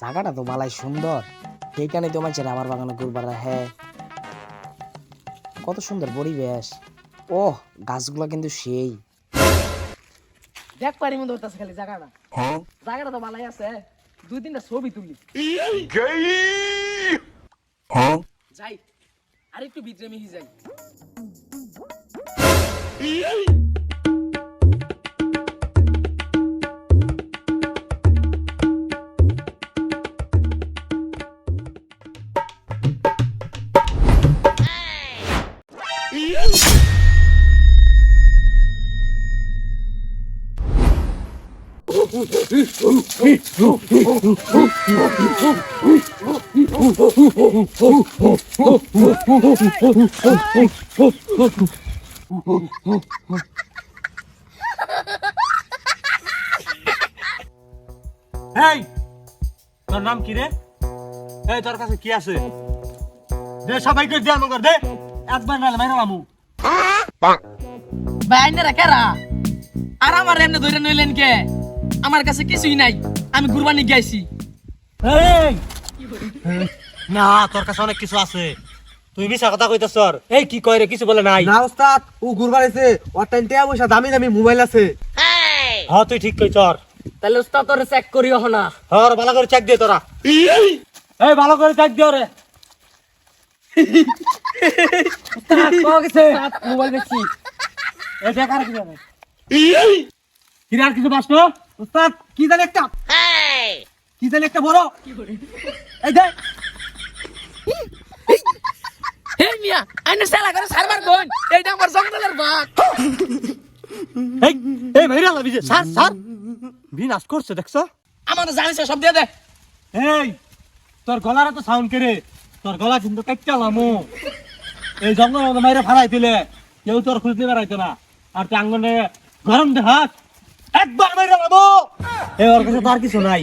জায়গাটা তো বালাই সুন্দর। সেইখানে তো মানছে আমার বাগানে ঘুরবার হ্যাঁ কত সুন্দর পরিবেশ। ও গাছগুলো কিন্তু সেই। দেখ পারি মতো হইতাছে খালি জায়গাটা। জায়গাটা তো ভালাই আছে। দুই তিনটা ছবি তুলি। যাই! আর একটু ভিতরে মিহি যাই। এই, তোর নাম কি রে? এই, তোর কাছে কি আছে? দে, সবাইকে দে আমাকে দে। একবার নালে মাইরা মামু বাইনারা কেরা? আর আমার এমনি ধরে নইলেন কে? আমার কাছে কিছুই নাই। আমি কুরবানি গাইছি এই! না তোর কাছে অনেক কিছু আছে। তুই মিছা কথা কইতাছ তোর এই কি কয় রে কিছু বলে নাই। না ওস্তাদ ও ঘুরবার আছে ওর টাইম টেয়া পয়সা দামি দামি মোবাইল আছে। হ্যাঁ তুই ঠিক কই তোর তাহলে উস্তাদ তোরে চেক করিও না। হর ভালো করে চেক দে তোরা। এই ভালো করে চেক দিও রে। মোবাইল দেখছি। এই দেখ আর কি জানে কি আর কিছু বাস তো ওস্তাদ কি জানি একটা কি জানি একটা বড় এই দেখ হে মিয়া আইনে সালা করে সারবার কোন? এইটা আমার জঙ্গলের বাঘ। এই এই ভাইরা লাবি যে। Sir sir. বিনাশ করছে দেখছ? আমার জানিস সব দিয়ে দে। এই তোর গলার তো সাউন্ড করে? তোর গলা কিন্তু এই জঙ্গলের মধ্যে মাইরে ফালাই দিলে কেউ তোর খুঁজ নিবে রাইতো না। আর তুই আঙ্গনে গরম দেখাস। একবার মাইরে লাবো এই ওর কাছে তার কিছু নাই।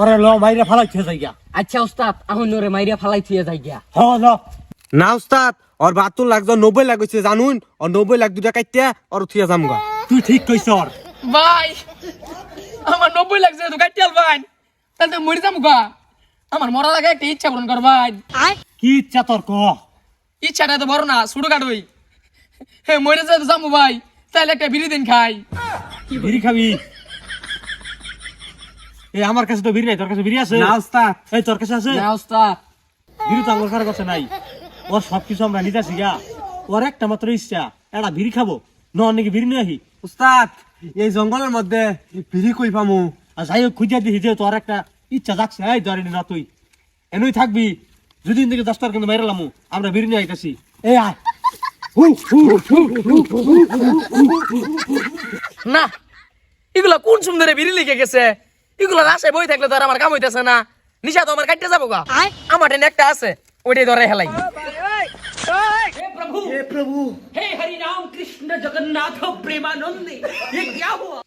ওরে ল মাইরে ফালাই খেয়ে যাই গা আচ্ছা উস্তাদ এখন ওরে মাইরিয়া ফালাই থিয়ে যাই গিয়া। হ ল। না ওস্তাদ ওর লাখ জন নব্বই লাখ হয়েছে জানুন? ওর নব্বই লাখ দুটা কাটতে ওর থিয়া যামগা তুই ঠিক কইছ ওর। ভাই আমার নব্বই লাগছে তো কাটিয়ে ভাই তাহলে মরে যাব গা। আমার মরা লাগে একটা ইচ্ছা পূরণ কর ভাই। কি ইচ্ছা তোর ক? ইচ্ছাটা তো বড় না ছোট কাটবই হে মরে যাব ভাই তাহলে একটা বিড়ি দিন খাই। বিড়ি খাবি এই আমার কাছে তো বিড়ি নাই তোর কাছে বিড়ি আছে না ওস্তাদ এই তোর কাছে আছে না উস্তাদ বিড়ি তো আমার কাছে নাই ওর সবকিছু আমরা নিতেছি গা ওর একটা মাত্র ইচ্ছা একটা বিড়ি খাব ন নাকি বিড়ি নিয়ে আহি ওস্তাদ এই জঙ্গলের মধ্যে ভিড়ি কই পামু আর যাই হোক খুঁজে দিহি যে তোর একটা ইচ্ছা যাচ্ছে এই ধরে না তুই এনই থাকবি যদি থেকে দশ টাকা কিন্তু মেরালামু আমরা বিড়ি নিয়ে আইতাছি এই আয় না এগুলা কোন সুন্দরে বিড়ি লিখে গেছে এগুলা রাশে বই থাকলে তো আর আমার কাম হইতেছে না নিশা তো আমার কাটতে যাবো গা আমার টেন একটা আছে ওইটাই ধরে হেলাই हे हरि राम कृष्ण जगन्नाथ प्रेमानंदी ये क्या हुआ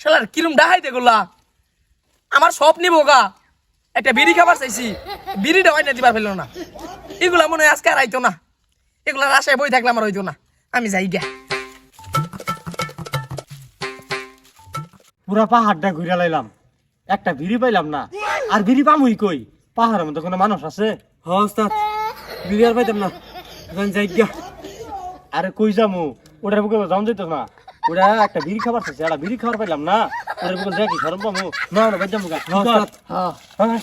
শালার কিরম ডাহাইতে গুলা আমার সব নিবো গা একটা বিড়ি খাবার চাইছি বিড়িটা হয় না দিবার ফেললো না এগুলা মনে হয় আজকে আর আইতো না এগুলা রাশায় বই থাকলে আমার হইতো না আমি যাই গা পুরা পাহাড়টা ঘুরে লাইলাম। একটা বিড়ি পাইলাম না। আর বিড়ি পামুই কই? পাহাড়ের মধ্যে কোনো মানুষ আছে? হ ওস্তাদ। ভিড়ি আর পাইতাম না। এখন যাই গিয়া। আরে কই যামু? ওটার বুকে যাওয়া যেত না। ওটা একটা বিড়ি খাবার চাইছে একটা বিড়ি খাবার পাইলাম না। ওটার বুকে যাই কি সরম পামু? না না বাইতাম যামু গা হ হ্যাঁ হ্যাঁ।